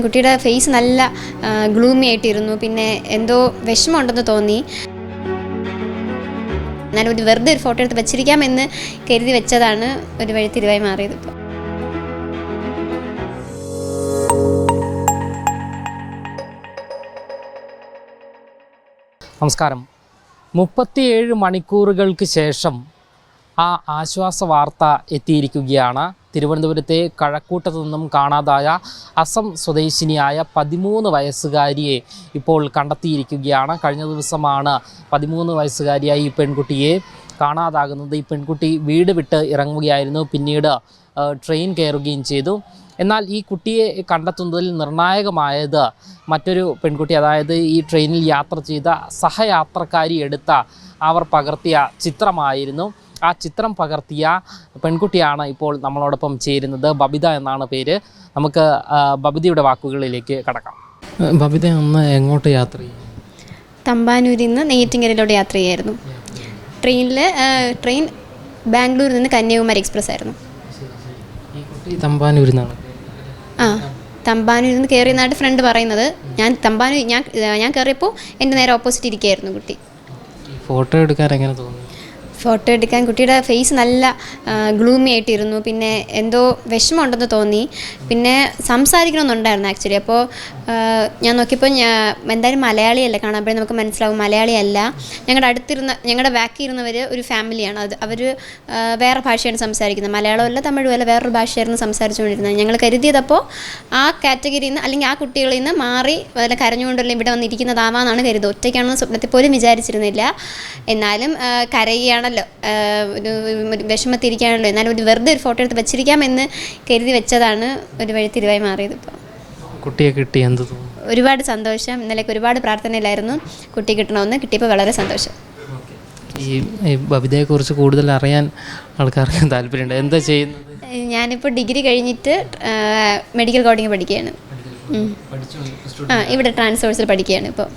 കുട്ടിയുടെ ഫേസ് നല്ല ഗ്ലൂമി ആയിട്ടിരുന്നു. പിന്നെ എന്തോ വിഷമമുണ്ടെന്ന് തോന്നി. എന്നാലും ഒരു വെറുതെ ഒരു ഫോട്ടോ എടുത്ത് വെച്ചിരിക്കാമെന്ന് കരുതി വെച്ചതാണ് ഒരു വഴി തിരുവായി മാറിയത് ഇപ്പോൾ നമസ്കാരം. മുപ്പത്തിയേഴ് മണിക്കൂറുകൾക്ക് ശേഷം ആ ആശ്വാസ വാർത്ത എത്തിയിരിക്കുകയാണ് തിരുവനന്തപുരത്തെ കഴക്കൂട്ടത്തു നിന്നും കാണാതായ അസം സ്വദേശിനിയായ പതിമൂന്ന് വയസ്സുകാരിയെ ഇപ്പോൾ കണ്ടെത്തിയിരിക്കുകയാണ്. കഴിഞ്ഞ ദിവസമാണ് പതിമൂന്ന് വയസ്സുകാരിയായ ഈ പെൺകുട്ടിയെ കാണാതാകുന്നത്. ഈ പെൺകുട്ടി വീട് വിട്ട് ഇറങ്ങുകയായിരുന്നു. പിന്നീട് ട്രെയിൻ കയറുകയും ചെയ്തു. എന്നാൽ ഈ കുട്ടിയെ കണ്ടെത്തുന്നതിൽ നിർണായകമായത് മറ്റൊരു പെൺകുട്ടി അതായത് ഈ ട്രെയിനിൽ യാത്ര ചെയ്ത സഹയാത്രക്കാരി എടുത്ത അവർ പകർത്തിയ ചിത്രമായിരുന്നു. ആ ചിത്രം പകർത്തിയ പെൺകുട്ടിയാണ് ഇപ്പോൾ നമ്മളോടൊപ്പം ചേരുന്നത്. ബബിത എന്നാണ് പേര്. നമുക്ക് ബബിതയുടെ വാക്കുകളിലേക്ക് കടക്കാം. ബബിത അന്ന് എങ്ങോട്ട് യാത്ര ചെയ്യും? തമ്പാനൂരിൽ നിന്ന് നെയ്റ്റിങ്ങരയിലൂടെ യാത്ര ചെയ്യായിരുന്നു. ട്രെയിനിൽ ട്രെയിൻ ബാംഗ്ലൂരിൽ നിന്ന് കന്യാകുമാരി എക്സ്പ്രസ് ആയിരുന്നു. തമ്പാനൂരിൽ നിന്നാണ് ആ തമ്പാനൂരിൽ നിന്ന് കയറിയെന്നായിട്ട് ഫ്രണ്ട് പറയുന്നത്. ഞാൻ തമ്പാനൂർ ഞാൻ ഞാൻ കയറിയപ്പോൾ എന്റെ നേരെ ഓപ്പോസിറ്റ് ഇരിക്കുകയായിരുന്നു കുട്ടി. ഫോട്ടോ എടുക്കാൻ എങ്ങനെ തോന്നി? ഫോട്ടോ എടുക്കാൻ കുട്ടിയുടെ ഫേസ് നല്ല ഗ്ലൂമി ആയിട്ടിരുന്നു. പിന്നെ എന്തോ വിഷമമുണ്ടെന്ന് തോന്നി. പിന്നെ സംസാരിക്കണമെന്നുണ്ടായിരുന്നു ആക്ച്വലി അപ്പോൾ ഞാൻ നോക്കിയപ്പോൾ ഞാൻ എന്തായാലും മലയാളിയല്ല കാണാപ്പോഴേ നമുക്ക് മനസ്സിലാവും മലയാളിയല്ല. ഞങ്ങളുടെ അടുത്തിരുന്ന ഞങ്ങളുടെ ബാക്കിൽ ഇരുന്നവർ ഒരു ഫാമിലിയാണ്. അത് അവർ വേറെ ഭാഷയാണ് സംസാരിക്കുന്നത്. മലയാളമല്ല തമിഴുമല്ല വേറൊരു ഭാഷയായിരുന്നു സംസാരിച്ചുകൊണ്ടിരുന്നത്. ഞങ്ങൾ കരുതിയതപ്പോൾ ആ കാറ്റഗറിയിൽ നിന്ന് അല്ലെങ്കിൽ ആ കുട്ടികളിൽ നിന്ന് മാറി വല്ല കരഞ്ഞുകൊണ്ടല്ല ഇവിടെ വന്നിരിക്കുന്നതാവാന്നാണ് കരുതുന്നത് ഒറ്റയ്ക്കാണെന്ന് സ്വപ്നത്തിൽ പോലും വിചാരിച്ചിരുന്നില്ല. എന്നാലും ആ, കരയുകയാണല്ലോ ഒരു വിഷമത്തിരിക്കുകയാണല്ലോ എന്നാലും ഒരു വെറുതെ ഒരു ഫോട്ടോ എടുത്ത് വെച്ചിരിക്കാമെന്ന് കരുതി വെച്ചതാണ് ഒരു വഴി തിരിവായി മാറിയത് ഇപ്പോൾ കുട്ടിയെ കിട്ടി എന്ത് ഒരുപാട് സന്തോഷം. ഇന്നലെ ഒരുപാട് പ്രാർത്ഥനയിലായിരുന്നു. കുട്ടി കിട്ടണമെന്ന് കിട്ടിയപ്പോൾ വളരെ സന്തോഷം. ഈ ബബിതയെക്കുറിച്ച് കൂടുതൽ അറിയാൻ ആൾക്കാർക്ക് താല്പര്യമുണ്ട്. എന്താ ചെയ്യുന്നത്? ഞാനിപ്പോൾ ഡിഗ്രി കഴിഞ്ഞിട്ട് മെഡിക്കൽ കോഡിങ് പഠിക്കുകയാണ്. ആ ഇവിടെ ട്രാൻസ്ഫോഴ്സിൽ പഠിക്കുകയാണ് ഇപ്പോൾ.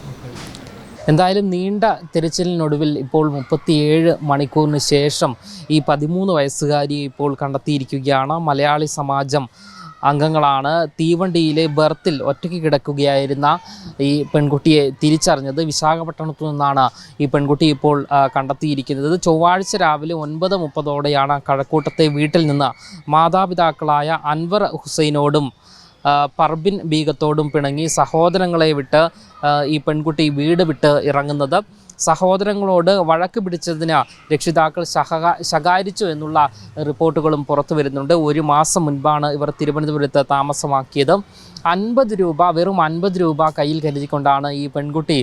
എന്തായാലും നീണ്ട തിരച്ചിലിനൊടുവിൽ ഇപ്പോൾ മുപ്പത്തിയേഴ് മണിക്കൂറിന് ശേഷം ഈ പതിമൂന്ന് വയസ്സുകാരിയെ ഇപ്പോൾ കണ്ടെത്തിയിരിക്കുകയാണ്. മലയാളി സമാജം അംഗങ്ങളാണ്. തീവണ്ടിയിലെ ബർത്തിൽ ഒറ്റയ്ക്ക് കിടക്കുകയായിരുന്ന ഈ പെൺകുട്ടിയെ തിരിച്ചറിഞ്ഞത് വിശാഖപട്ടണത്തു നിന്നാണ് ഈ പെൺകുട്ടി ഇപ്പോൾ കണ്ടെത്തിയിരിക്കുന്നത്. ചൊവ്വാഴ്ച രാവിലെ ഒൻപത് മുപ്പതോടെയാണ് കഴക്കൂട്ടത്തെ വീട്ടിൽ നിന്ന് മാതാപിതാക്കളായ അൻവർ ഹുസൈനോടും പർബിൻ ബീഗത്തോടും പിണങ്ങി സഹോദരങ്ങളെ വിട്ട് ഈ പെൺകുട്ടി വീട് വിട്ട് ഇറങ്ങുന്നത്. സഹോദരങ്ങളോട് വഴക്ക് പിടിച്ചതിന് രക്ഷിതാക്കൾ ശകാരിച്ചു എന്നുള്ള റിപ്പോർട്ടുകളും പുറത്തു വരുന്നുണ്ട്. ഒരു മാസം മുൻപാണ് ഇവർ തിരുവനന്തപുരത്ത് താമസമാക്കിയത്. അൻപത് രൂപ വെറും അൻപത് രൂപ കയ്യിൽ കരുതിക്കൊണ്ടാണ് ഈ പെൺകുട്ടി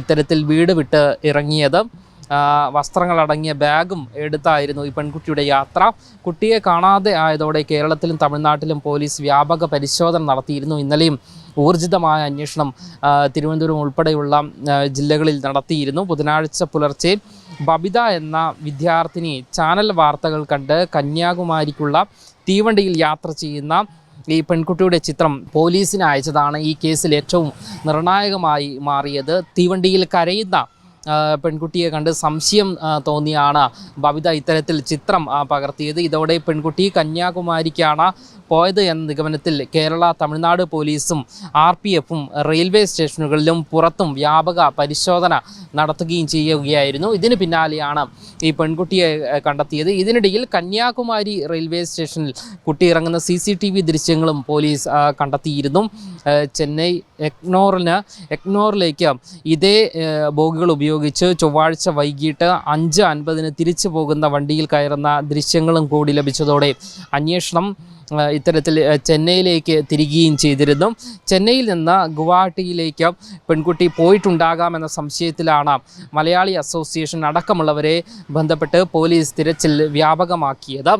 ഇത്തരത്തിൽ വീട് വിട്ട് ഇറങ്ങിയത്. വസ്ത്രങ്ങളടങ്ങിയ ബാഗും എടുത്തായിരുന്നു ഈ പെൺകുട്ടിയുടെ യാത്ര. കുട്ടിയെ കാണാതെ ആയതോടെ കേരളത്തിലും തമിഴ്നാട്ടിലും പോലീസ് വ്യാപക പരിശോധന നടത്തിയിരുന്നു. ഇന്നലെയും ഊർജിതമായ അന്വേഷണം തിരുവനന്തപുരം ഉൾപ്പെടെയുള്ള ജില്ലകളിൽ നടത്തിയിരുന്നു. ബുധനാഴ്ച പുലർച്ചെ ബബിത എന്ന വിദ്യാർത്ഥിനി ചാനൽ വാർത്തകൾ കണ്ട് കന്യാകുമാരിക്കുള്ള തീവണ്ടിയിൽ യാത്ര ചെയ്യുന്ന ഈ പെൺകുട്ടിയുടെ ചിത്രം പോലീസിന് അയച്ചതാണ്. ഈ കേസിൽ ഏറ്റവും നിർണായകമായി മാറിയത് തീവണ്ടിയിൽ കരയുന്ന പെൺകുട്ടിയെ കണ്ട് സംശയം തോന്നിയാണ് ബബിത ഇത്തരത്തിൽ ചിത്രം പകർത്തിയത്. ഇതോടെ പെൺകുട്ടി കന്യാകുമാരിക്കാണ് പോയത് എന്ന നിഗമനത്തിൽ കേരള തമിഴ്നാട് പോലീസും ആർ പി എഫും റെയിൽവേ സ്റ്റേഷനുകളിലും പുറത്തും വ്യാപക പരിശോധന നടത്തുകയും ചെയ്യുകയായിരുന്നു. ഇതിന് പിന്നാലെയാണ് ഈ പെൺകുട്ടിയെ കണ്ടെത്തിയത്. ഇതിനിടയിൽ കന്യാകുമാരി റെയിൽവേ സ്റ്റേഷനിൽ കുട്ടി ഇറങ്ങുന്ന സി സി ടി വി ദൃശ്യങ്ങളും പോലീസ് കണ്ടെത്തിയിരുന്നു. ചെന്നൈ എക്നോറിന് എക്നോറിലേക്ക് ഇതേ ബോഗികൾ ഉപയോഗിച്ച് ചൊവ്വാഴ്ച വൈകിട്ട് അഞ്ച് അൻപതിന് തിരിച്ചു പോകുന്ന വണ്ടിയിൽ കയറുന്ന ദൃശ്യങ്ങളും കൂടി ലഭിച്ചതോടെ അന്വേഷണം ഇത്തരത്തിൽ ചെന്നൈയിലേക്ക് തിരികുകയും ചെയ്തിരുന്നു. ചെന്നൈയിൽ നിന്ന് ഗുവാഹട്ടിയിലേക്ക് പെൺകുട്ടി പോയിട്ടുണ്ടാകാമെന്ന സംശയത്തിലാണ് മലയാളി അസോസിയേഷൻ അടക്കമുള്ളവരെ ബന്ധപ്പെട്ട് പോലീസ് തിരച്ചിൽ വ്യാപകമാക്കിയത്.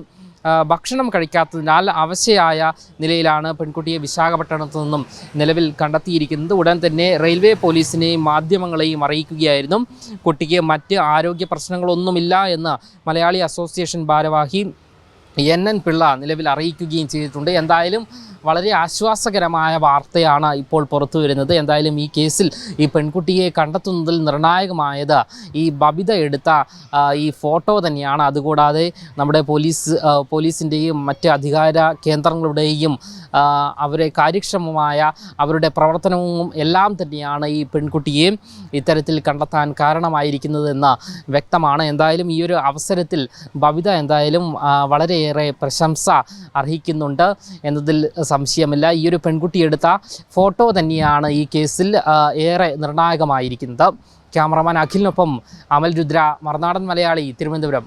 ഭക്ഷണം കഴിക്കാത്തതിനാൽ അവശയായ നിലയിലാണ് പെൺകുട്ടിയെ വിശാഖപട്ടണത്തു നിന്നും നിലവിൽ കണ്ടെത്തിയിരിക്കുന്നത്. ഉടൻ തന്നെ റെയിൽവേ പോലീസിനെയും മാധ്യമങ്ങളെയും അറിയിക്കുകയായിരുന്നു. കുട്ടിക്ക് മറ്റ് ആരോഗ്യ പ്രശ്നങ്ങളൊന്നുമില്ല എന്ന് മലയാളി അസോസിയേഷൻ ഭാരവാഹി എൻ എൻ പിള്ള നിലവിൽ അറിയിക്കുകയും ചെയ്തിട്ടുണ്ട്. എന്തായാലും വളരെ ആശ്വാസകരമായ വാർത്തയാണ് ഇപ്പോൾ പുറത്തു വരുന്നത്. എന്തായാലും ഈ കേസിൽ ഈ പെൺകുട്ടിയെ കണ്ടെത്തുന്നതിൽ നിർണായകമായത് ഈ ബബിത എടുത്ത ഈ ഫോട്ടോ തന്നെയാണ്. അതുകൂടാതെ നമ്മുടെ പോലീസ് പോലീസിന്റെയും മറ്റ് അധികാര കേന്ദ്രങ്ങളുടെയും അവരെ കാര്യക്ഷമമായ അവരുടെ പ്രവർത്തനവും എല്ലാം തന്നെയാണ് ഈ പെൺകുട്ടിയെ ഇത്തരത്തിൽ കണ്ടെത്താൻ കാരണമായിരിക്കുന്നതെന്ന് വ്യക്തമാണ്. എന്തായാലും ഈ ഒരു അവസരത്തിൽ ബബിത എന്തായാലും വളരെയേറെ പ്രശംസ അർഹിക്കുന്നുണ്ട് എന്നതിൽ സംശയമില്ല. ഈ ഒരു പെൺകുട്ടി എടുത്ത ഫോട്ടോ തന്നെയാണ് ഈ കേസിൽ ഏറെ നിർണായകമായിരിക്കുന്നത്. ക്യാമറമാൻ അഖിലിനൊപ്പം അമൽ രുദ്ര മറുനാടൻ മലയാളി തിരുവനന്തപുരം.